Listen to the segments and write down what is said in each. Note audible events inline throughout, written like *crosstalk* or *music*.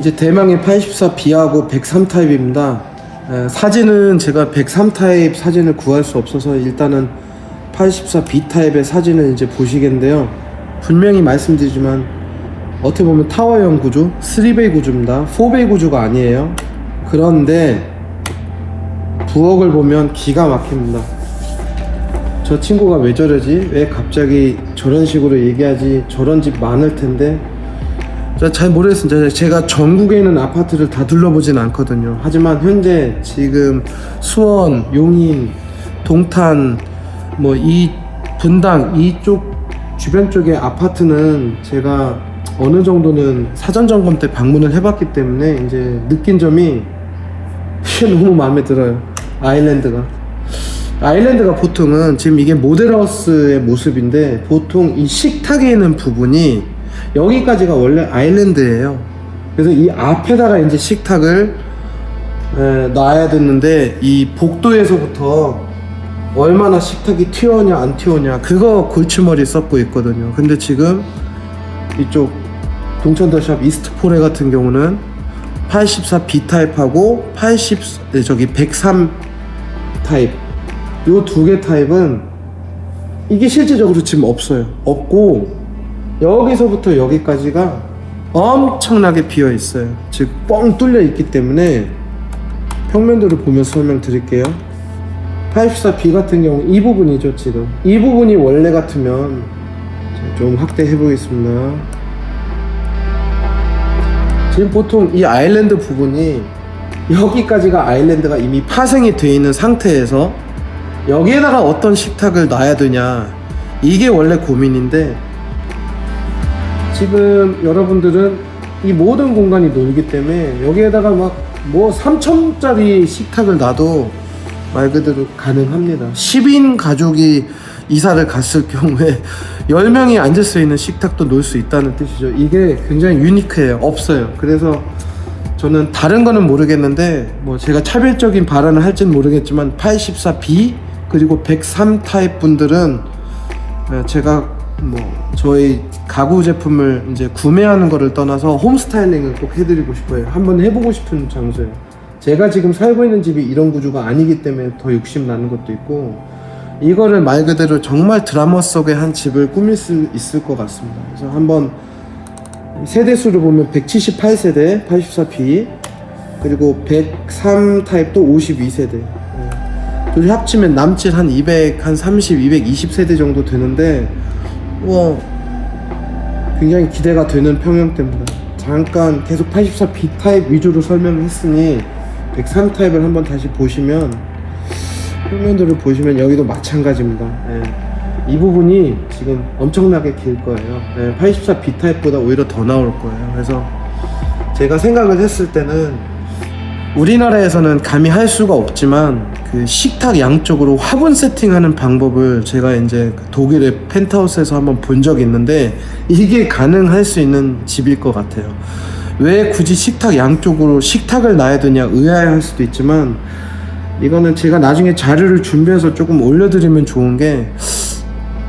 이제 대망의 84B하고 103 타입입니다. 에, 사진은 제가 103 타입 사진을 구할 수 없어서 일단은 84B 타입의 사진을 이제 보시겠는데요. 분명히 말씀드리지만 어떻게 보면 타워형 구조, 3베이 구조입니다. 4베이 구조가 아니에요. 그런데 부엌을 보면 기가 막힙니다. 저 친구가 왜 저러지? 왜 갑자기 저런 식으로 얘기하지? 저런 집 많을 텐데. 자, 잘 모르겠습니다. 제가 전국에 있는 아파트를 다 둘러보진 않거든요. 하지만 현재 지금 수원, 용인, 동탄, 뭐 이 분당 이쪽 주변 쪽의 아파트는 제가 어느 정도는 사전 점검 때 방문을 해봤기 때문에 이제 느낀 점이 *laughs* 너무 마음에 들어요. 아일랜드가. 아일랜드가 보통은 지금 이게 모델하우스의 모습인데 보통 이 식탁에 있는 부분이 여기까지가 원래 아일랜드예요. 그래서 이 앞에다가 이제 식탁을 에, 놔야 되는데 이 복도에서부터 얼마나 식탁이 튀어오냐 안 튀어오냐 그거 골치머리 썼고 있거든요. 근데 지금 이쪽 동천더샵 이스트포레 같은 경우는 84 B 타입하고 80 네, 저기 103 타입 요 두 개 타입은 이게 실제적으로 지금 없어요. 없고 여기서부터 여기까지가 엄청나게 비어 있어요. 즉 뻥 뚫려 있기 때문에 평면도를 보면서 설명드릴게요. 84B 같은 경우 이 부분이죠 지금 이 부분이 원래 같으면 자, 좀 확대해 보겠습니다. 지금 보통 이 아일랜드 부분이 여기까지가 아일랜드가 이미 파생이 되어 있는 상태에서 여기에다가 어떤 식탁을 놔야 되냐 이게 원래 고민인데 지금 여러분들은 이 모든 공간이 놀기 때문에 여기에다가 막 뭐 3천짜리 식탁을 놔도 말 그대로 가능합니다. 10인 가족이 이사를 갔을 경우에 *laughs* 10명이 앉을 수 있는 식탁도 놓을 수 있다는 뜻이죠. 이게 굉장히 유니크해요. 없어요. 그래서 저는 다른 거는 모르겠는데 뭐 제가 차별적인 발언을 할지는 모르겠지만 84B 그리고 103 타입 분들은 어, 제가 뭐 저희 가구 제품을 이제 구매하는 거를 떠나서 홈 스타일링을 꼭 해드리고 싶어요. 한번 해보고 싶은 장소예요. 제가 지금 살고 있는 집이 이런 구조가 아니기 때문에 더 욕심 나는 것도 있고 이거를 말 그대로 정말 드라마 속의 한 집을 꾸밀 수 있을 것 같습니다. 그래서 한번 세대 수를 보면 178세대 84P 그리고 103 타입도 52세대 둘이 합치면 남짓 한 200, 한 30, 220세대 정도 되는데 와 굉장히 기대가 되는 평형대입니다 잠깐 계속 84B 타입 위주로 설명을 했으니 103 타입을 한번 다시 보시면 평면도를 보시면 여기도 마찬가지입니다 예. 이 부분이 지금 엄청나게 길 거예요. 네, 84B 타입보다 오히려 더 나올 거예요. 그래서 제가 생각을 했을 때는 우리나라에서는 감히 할 수가 없지만 그 식탁 양쪽으로 화분 세팅하는 방법을 제가 이제 그 독일의 펜트하우스에서 한번 본 적이 있는데 이게 가능할 수 있는 집일 것 같아요. 왜 굳이 식탁 양쪽으로 식탁을 놔야 되냐 의아해할 수도 있지만 이거는 제가 나중에 자료를 준비해서 조금 올려드리면 좋은 게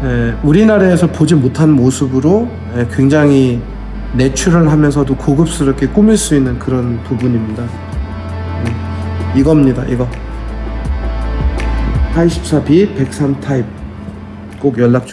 에, 우리나라에서 보지 못한 모습으로 에, 굉장히 내추럴하면서도 고급스럽게 꾸밀 수 있는 그런 부분입니다. 음, 이겁니다. 이거 84B 103 타입 꼭 연락 주.